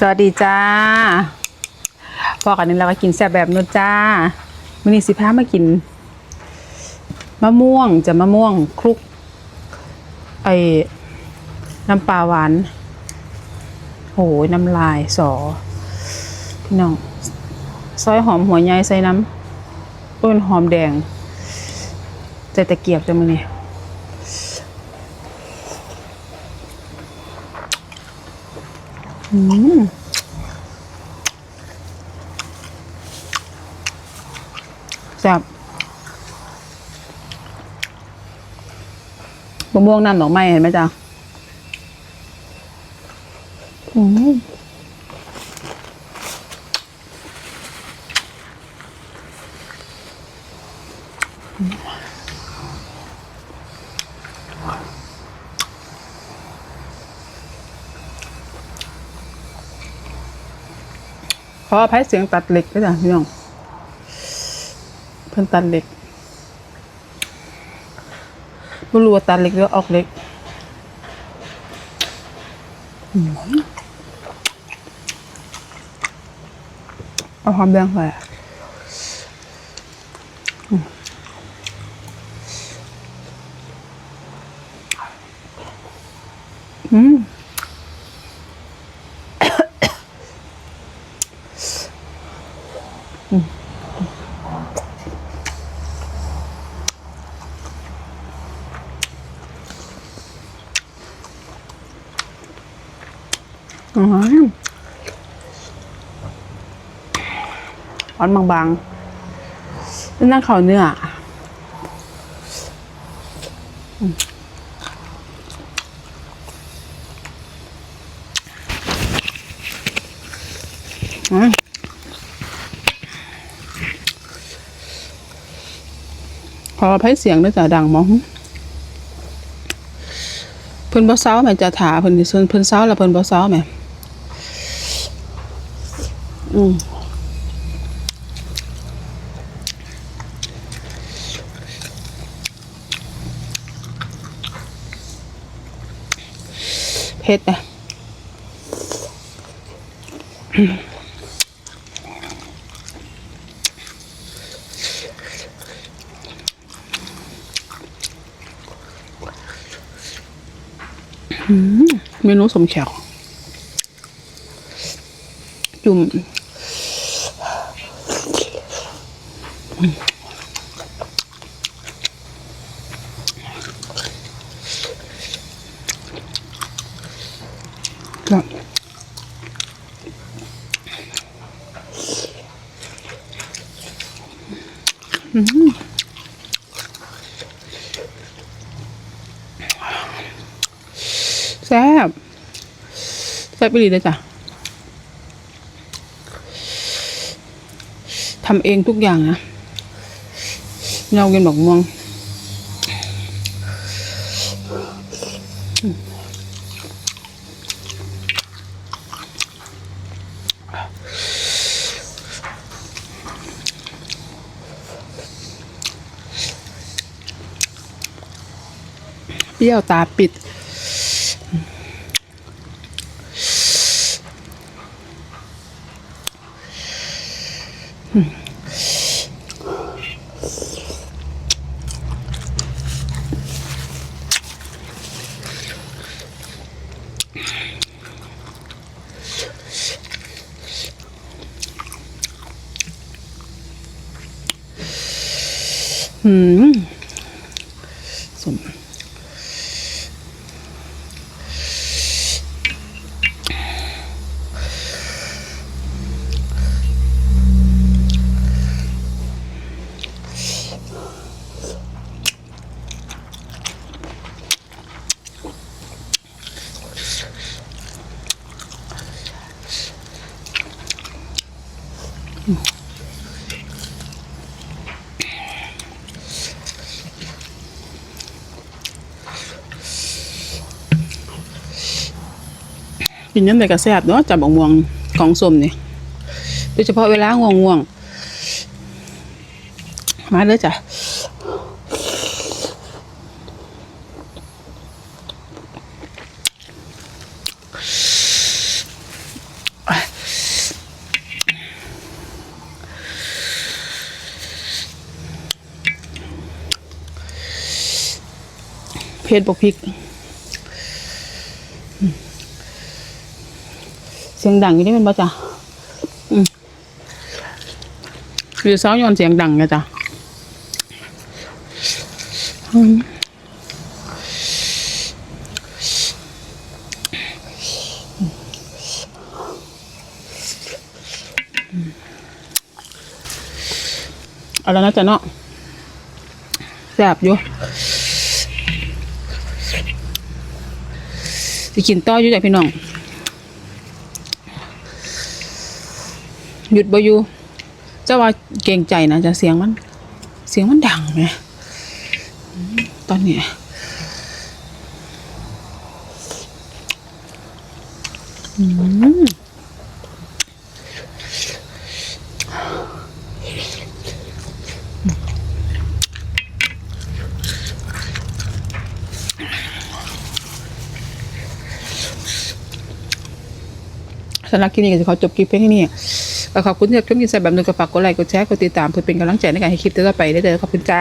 สวัสดีจ้าพอกันนี้เราก็กินแซ่บแบบนู้นจ้าวันนี้สิพามากิน มะม่วงจะมะม่วงคลุก ไอ้น้ำปลาหวานโหยน้ำลายสอ พี่น้อง ซอยหอมหัวใหญ่ใส่น้ำต้นหอมแดงใจตะเกียบจะมาเนี่ยอืม แซ่บมะม่วงน้ำดอกไม้เห็นไหมจ๊ะอืม ขออภัยเสียงตัดเหล็กด้วยจ้ะพี่น้อง เพิ่นตัดเหล็กไม่รู้ว่าตัดเหล็กหรือออกเหล็กเอาความแดงใส่อืม อืมอืมอ่อนบางๆนั่นเขาเนื้ออืมอืมขออภัยเสียงด้วยจ้ะดังมองเพิ่นบ่เซาแม่จะถาเพิ่นเพิ่นเพิ่นเซาแล้วเพิ่นบ่เซาแม่ อืมเผ็ดอะเมนูสมแขวจุ่ม ครับอืมแซ่บแซ่บไปดีเลยจ้ะทำเองทุกอย่างนะ เรากินบักม่วงเปรี้ยวตาปิด อืม กินน้ำใดกระแซบเนาะจับอ่วงของส้มนี่ยโดยเฉพาะเวลาง่วงง่วงมาเลยจ้ะเพชรบกพริก สียงดังอยู่นี่เป็นบ่จ้ะอืมคือเช้าย้อนเสียงดังไงจ้ะอืมเอาแล้วนะจ๊ะเนาะแซ่บอยู่สิกินต่ออยู่จ้ะพี่น้อง หยุดบ่อยู่เจ้าว่าเกรงใจนะจะเสียงมัน เสียงมันดังไหมตอนเนี้ยอืมสำหรับคลิปนี้ก็จะขอจบคลิปเพียงเท่นี้ ก็ขอบคุณที่รับชมกินใส่แบบนึงก็ฝากกดไลค์กดแชร์กดติดตามเพื่อเป็นกำลังใจในการให้คลิปต่อไปได้เลยขอบคุณจ้า